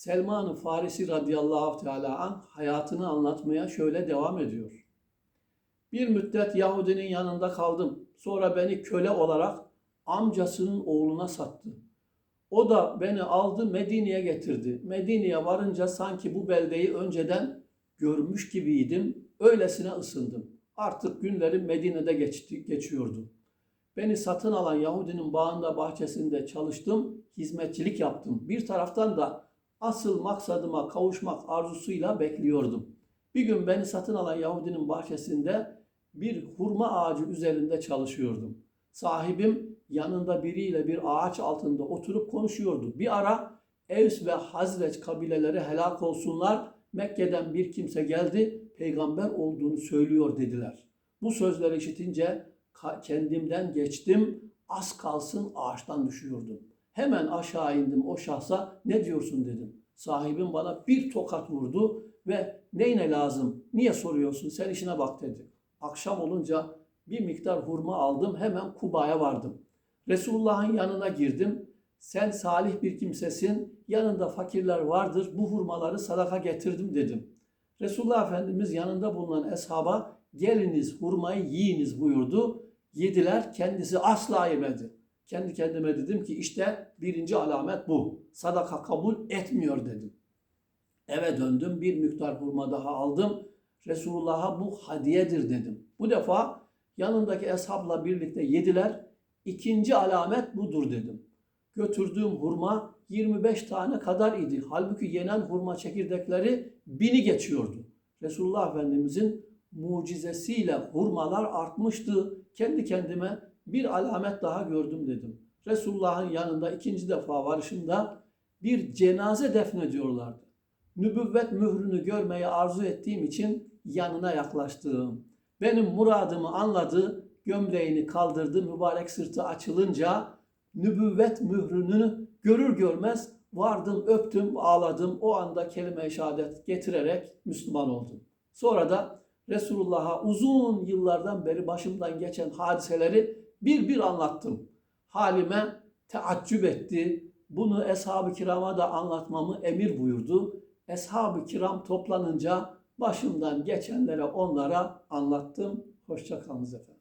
Selman-ı Farisi radıyallahu teala an hayatını anlatmaya şöyle devam ediyor. Bir müddet Yahudinin yanında kaldım. Sonra beni köle olarak amcasının oğluna sattı. O da beni aldı Medine'ye getirdi. Medine'ye varınca sanki bu beldeyi önceden görmüş gibiydim. Öylesine ısındım. Artık günlerim Medine'de geçti, geçiyordu. Beni satın alan Yahudinin bağında bahçesinde çalıştım, hizmetçilik yaptım. Bir taraftan da asıl maksadıma kavuşmak arzusuyla bekliyordum. Bir gün beni satın alan Yahudinin bahçesinde bir hurma ağacı üzerinde çalışıyordum. Sahibim yanında biriyle bir ağaç altında oturup konuşuyordu. Bir ara Evs ve Hazreç kabileleri helak olsunlar. Mekke'den bir kimse geldi, peygamber olduğunu söylüyor dediler. Bu sözleri işitince kendimden geçtim, az kalsın ağaçtan düşüyordum. Hemen aşağı indim o şahsa ne diyorsun dedim. Sahibim bana bir tokat vurdu ve neyine lazım, niye soruyorsun sen işine bak dedi. Akşam olunca bir miktar hurma aldım hemen Kuba'ya vardım. Resulullah'ın yanına girdim. Sen salih bir kimsesin, yanında fakirler vardır, bu hurmaları sadaka getirdim dedim. Resulullah Efendimiz yanında bulunan eshaba geliniz hurmayı yiyiniz buyurdu. Yediler, kendisi asla yemedi. Kendi kendime dedim ki işte birinci alamet bu. Sadaka kabul etmiyor dedim. Eve döndüm, bir miktar hurma daha aldım. Resulullah'a bu hadiyedir dedim. Bu defa yanındaki eshabla birlikte yediler. İkinci alamet budur dedim. Götürdüğüm hurma 25 tane kadar idi. Halbuki yenen hurma çekirdekleri bini geçiyordu. Resulullah Efendimizin mucizesiyle hurmalar artmıştı. Kendi kendime bir alamet daha gördüm dedim. Resulullah'ın yanında ikinci defa varışımda bir cenaze defnediyorlardı. Nübüvvet mührünü görmeyi arzu ettiğim için yanına yaklaştım. Benim muradımı anladı, gömleğini kaldırdı, mübarek sırtı açılınca nübüvvet mührünü görür görmez vardım, öptüm, ağladım. O anda kelime-i şehadet getirerek Müslüman oldum. Sonra da Resulullah'a uzun yıllardan beri başımdan geçen hadiseleri bir bir anlattım. Halime teaccüp etti. Bunu eshab-ı kirama da anlatmamı emir buyurdu. Eshab-ı kiram toplanınca başımdan geçenlere onlara anlattım. Hoşça kalınız efendim.